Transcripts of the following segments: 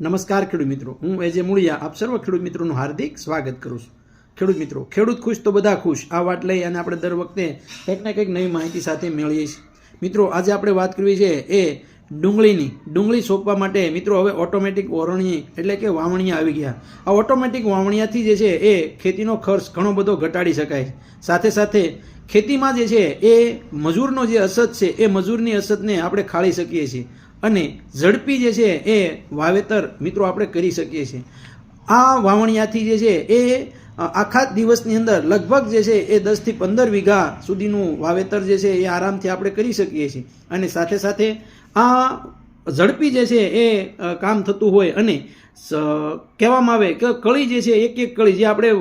નમસ્કાર ખેડૂત મિત્રો. હું એજે મૂળિયા. આપ સર્વ ખેડૂત મિત્રોનું હાર્દિક સ્વાગત કરું છું. ખેડૂત મિત્રો, ખેડૂત ખુશ તો બધા ખુશ. આ વાત લઈ અને આપણે દર વખતે કંઈક ને કંઈક નવી માહિતી સાથે મેળવીએ છીએ. મિત્રો, આજે આપણે વાત કરવી છે એ ડુંગળીની ડુંગળી સોંપવા માટે મિત્રો હવે ઓટોમેટિક ઓરણી એટલે કે વાવણીયા આવી ગયા. આ ઓટોમેટિક વાવણીયાથી જે છે એ ખેતીનો ખર્ચ ઘણો બધો ઘટાડી શકાય. સાથે સાથે ખેતીમાં જે છે એ મજૂરનો જે અસત છે એ મજૂરની અસતને આપણે ખાળી શકીએ છીએ. અને ઝડપી જે છે એ વાવેતર મિત્રો આપણે કરી શકીએ છીએ. આ વાવણિયાથી જે છે એ આખા દિવસની અંદર લગભગ જે છે એ દસથી પંદર વીઘા સુધીનું વાવેતર જે છે એ આરામથી આપણે કરી શકીએ છીએ. અને સાથે સાથે આ ઝડપી જે છે એ કામ થતું હોય અને કહેવામાં આવે કે કળી જે છે, એક એક કળી, જે આપણે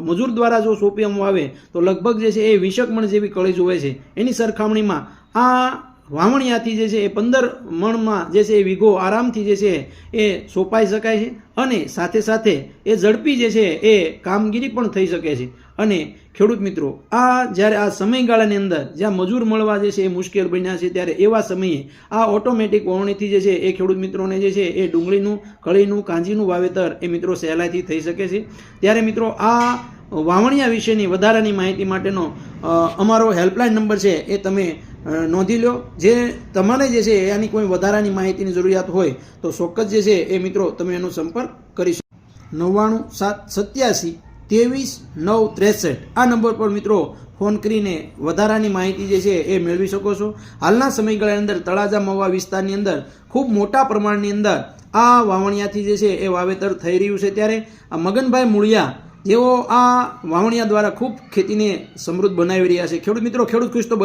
મજૂર દ્વારા જો સોંપવામાં આવે, તો લગભગ જે છે એ વિષકમણ જેવી કળી જોવે છે. એની સરખામણીમાં આ વાવણિયાથી જે છે એ પંદર મણમાં જે છે એ વીઘો આરામથી જે છે એ સોંપાઈ શકાય છે અને સાથે સાથે એ ઝડપી જે છે એ કામગીરી પણ થઈ શકે છે. અને ખેડૂત મિત્રો, આ જ્યારે આ સમયગાળાની અંદર જ્યાં મજૂર મળવા જે છે એ મુશ્કેલ બન્યા છે ત્યારે એવા સમયે આ ઓટોમેટિક વાવણીથી જે છે એ ખેડૂત મિત્રોને જે છે એ ડુંગળીનું, કળીનું, કાંજીનું વાવેતર એ મિત્રો સહેલાઈથી થઈ શકે છે. ત્યારે મિત્રો, આ વાવણિયા વિશેની વધારાની માહિતી માટેનો અમારો હેલ્પલાઇન નંબર છે એ તમે નોંધી લો. જે તમારે જે છે, એની કોઈ વધારાની માહિતીની જરૂરિયાત હોય, તો ચોક્કસ જે છે, એ મિત્રો તમે એનો સંપર્ક કરી શકો. નવ્વાણું સાત સત્યાસી ત્રેવીસ નવ ત્રેસઠ. આ નંબર પર મિત્રો ફોન કરીને વધારાની માહિતી જે છે, એ મેળવી શકો છો. હાલના સમયગાળાની અંદર તળાજા મવા વિસ્તારની અંદર ખૂબ મોટા પ્રમાણની અંદર આ વાવણિયાથી જે છે, એ વાવેતર થઈ રહ્યું છે ત્યારે આ મગનભાઈ મૂળિયા જેઓ આ વાવણિયા દ્વારા ખૂબ ખેતીને સમૃદ્ધ બનાવી રહ્યા છે. ખેડૂત મિત્રો, ખેડૂત ખુશ તો